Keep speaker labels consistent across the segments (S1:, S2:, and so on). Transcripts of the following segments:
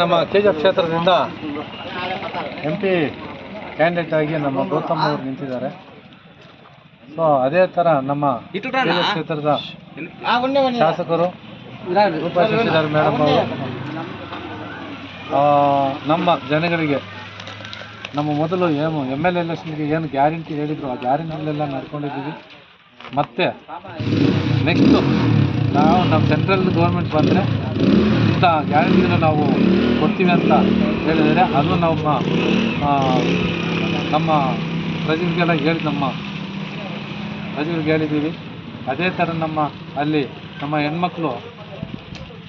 S1: ನಮ್ಮ K G F ಕ್ಷೇತ್ರದಿಂದ M P candidate ಆಗಿ ನಮ್ಮ ಗೌತಮ್ ಅವರು ನಿಂತಿದ್ದಾರೆ. ಸೊ ಅದೇ ತರ ನಮ್ಮ ಕ್ಷೇತ್ರದ ಶಾಸಕರು ರೂಪಾ ಶಶಿಧರ್ ಮೇಡಮ್ ಅವರು ಆ, ನಮ್ಮ ಜನಗಳಿಗೆ ನಮ್ಮ ಮೊದಲು ಏನು ಎಂ ಎಲ್ ಎಲೆಕ್ಷನ್ಗೆ ಏನು ಗ್ಯಾರಂಟಿ ಹೇಳಿದ್ರು ಆ ಗ್ಯಾರಂಟಿಲೆಲ್ಲ ನಡ್ಕೊಂಡಿದ್ದೀವಿ ಮತ್ತೆ ನೆಕ್ಸ್ಟು ನಾವು ನಮ್ಮ ಸೆಂಟ್ರಲ್ ಗೌರ್ಮೆಂಟ್ ಬಂದರೆ ಇಂಥ ಗ್ಯಾರಂಟಿನ ನಾವು ಕೊಡ್ತೀವಿ ಅಂತ ಹೇಳಿದರೆ ಅದು ನಮ್ಮ ನಮ್ಮ ಪ್ರಜೆಗೆಲ್ಲ ಹೇಳಿ ನಮ್ಮ ಪ್ರಜೆಗಳಿಗೆ ಹೇಳಿದ್ದೀವಿ. ಅದೇ ಥರ ನಮ್ಮ ಅಲ್ಲಿ ನಮ್ಮ ಹೆಣ್ಮಕ್ಳು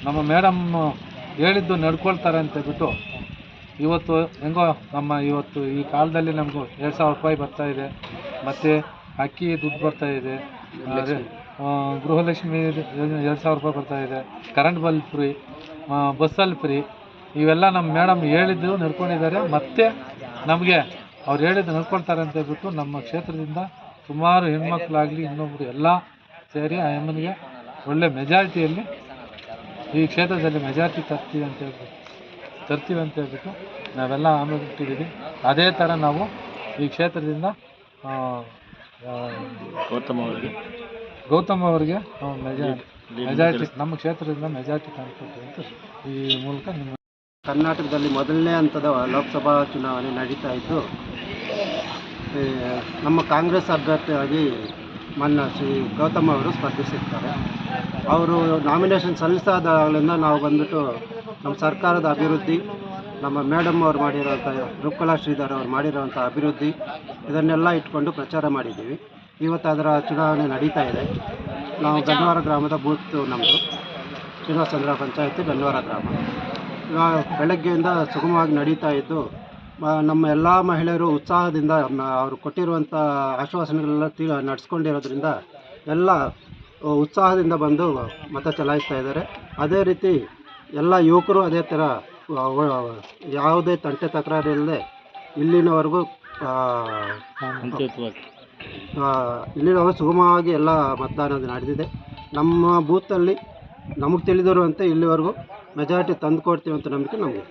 S1: ನಮ್ಮ ಮೇಡಮ್ ಹೇಳಿದ್ದು ನಡ್ಕೊಳ್ತಾರೆ ಅಂತ ಹೇಳ್ಬಿಟ್ಟು ಇವತ್ತು ಹೆಂಗೋ ನಮ್ಮ ಇವತ್ತು ಈ ಕಾಲದಲ್ಲಿ ನಮಗೂ ಎರಡು ಸಾವಿರ ರೂಪಾಯಿ ಬರ್ತಾಯಿದೆ ಮತ್ತು ಅಕ್ಕಿ ದುಡ್ಡು ಬರ್ತಾ ಇದೆ. ಗೃಹಲಕ್ಷ್ಮಿ ಯೋಜನೆ ಎರಡು ಸಾವಿರ ರೂಪಾಯಿ ಬರ್ತಾ ಇದೆ. ಕರೆಂಟ್ ಬಲ್ ಫ್ರೀ ಬಸ್ಸಲ್ಲಿ ಫ್ರೀ ಇವೆಲ್ಲ ನಮ್ಮ ಮೇಡಮ್ ಹೇಳಿದ್ದು ನಡ್ಕೊಂಡಿದ್ದಾರೆ. ಮತ್ತೆ ನಮಗೆ ಅವ್ರು ಹೇಳಿದ್ದು ನಡ್ಕೊಳ್ತಾರೆ ಅಂತ ಹೇಳ್ಬಿಟ್ಟು ನಮ್ಮ ಕ್ಷೇತ್ರದಿಂದ ಸುಮಾರು ಹೆಣ್ಮಕ್ಳಾಗಲಿ ಇನ್ನೊಬ್ರು ಎಲ್ಲ ಸೇರಿ ಆ ಅಮ್ಮನಿಗೆ ಒಳ್ಳೆ ಮೆಜಾರಿಟಿಯಲ್ಲಿ ಈ ಕ್ಷೇತ್ರದಲ್ಲಿ ಮೆಜಾರಿಟಿ ತರ್ತೀವಿ ಅಂತ ಹೇಳ್ಬಿಟ್ಟು ತರ್ತೀವಿ ಅಂತ ಹೇಳ್ಬಿಟ್ಟು ನಾವೆಲ್ಲ ಆಮೇಲೆ ಬಿಟ್ಟಿದ್ದೀವಿ. ಅದೇ ಥರ ನಾವು ಈ ಕ್ಷೇತ್ರದಿಂದ
S2: ಗೌತಮ್ ಅವರಿಗೆ.
S1: ಗೌತಮ್ ಅವರಿಗೆ? ನಾವು ಮೆಜಾ ಮೆಜಾರಿಟಿ ನಮ್ಮ ಕ್ಷೇತ್ರದಿಂದ ಮೆಜಾರಿಟಿ ತಂದುಕೊಡ್ತೀವಿ ಅಂತ ಈ ಮೂಲಕ ನಿಮ್ಮ
S3: ಕರ್ನಾಟಕದಲ್ಲಿ ಮೊದಲನೇ ಹಂತದ ಲೋಕಸಭಾ ಚುನಾವಣೆ ನಡೀತಾ ಇದ್ದು ಈ ನಮ್ಮ ಕಾಂಗ್ರೆಸ್ ಅಭ್ಯರ್ಥಿಯಾಗಿ ಮನ್ನ ಶ್ರೀ ಗೌತಮ್ ಅವರು ಸ್ಪರ್ಧಿಸಿರ್ತಾರೆ. ಅವರು ನಾಮಿನೇಷನ್ ಸಲ್ಲಿಸಾದಾಗಲಿಂದ ನಾವು ಬಂದ್ಬಿಟ್ಟು ನಮ್ಮ ಸರ್ಕಾರದ ಅಭಿವೃದ್ಧಿ ನಮ್ಮ ಮೇಡಮ್ ಅವ್ರು ಮಾಡಿರೋಂಥ ರೂಪಕಲಾ ಶ್ರೀಧರ್ ಅವ್ರು ಮಾಡಿರೋಂಥ ಅಭಿವೃದ್ಧಿ, ಇದನ್ನೆಲ್ಲ ಇಟ್ಕೊಂಡು ಪ್ರಚಾರ ಮಾಡಿದ್ದೀವಿ. ಇವತ್ತು ಅದರ ಚುನಾವಣೆ ನಡೀತಾ ಇದೆ. ನಾವು ಬೆನ್ನವಾರ ಗ್ರಾಮದ ಬೂತ್ ನಮ್ಮದು ಶ್ರೀನಿವಾಸಂದ್ರ ಪಂಚಾಯತಿ ಬೆನ್ನವಾರ ಗ್ರಾಮ. ಇವಾಗ ಬೆಳಗ್ಗೆಯಿಂದ ಸುಗಮವಾಗಿ ನಡೀತಾ ಇದ್ದು ನಮ್ಮ ಎಲ್ಲ ಮಹಿಳೆಯರು ಉತ್ಸಾಹದಿಂದ ಅವರು ಕೊಟ್ಟಿರುವಂಥ ಆಶ್ವಾಸನೆಗಳೆಲ್ಲ ತೀ, ನಡೆಸ್ಕೊಂಡಿರೋದ್ರಿಂದ ಎಲ್ಲ ಉತ್ಸಾಹದಿಂದ ಬಂದು ಮತ ಚಲಾಯಿಸ್ತಾ ಇದ್ದಾರೆ. ಅದೇ ರೀತಿ ಎಲ್ಲ ಯುವಕರು ಅದೇ ಥರ ಯಾವುದೇ ತಂಟೆ ತಕರಾರು ಇಲ್ಲದೆ ಇಲ್ಲಿನವರೆಗೂ ಇಲ್ಲಿನವರೆಗೂ ಸುಗಮವಾಗಿ ಎಲ್ಲ ಮತದಾನ ನಡೆದಿದೆ. ನಮ್ಮ ಬೂತಲ್ಲಿ ನಮಗೆ ತಿಳಿದಿರುವಂತೆ ಇಲ್ಲಿವರೆಗೂ ಮೆಜಾರಿಟಿ ತಂದು ಕೊಡ್ತೀವಿ ಅಂತ ನಂಬಿಕೆ ನಮಗೆ.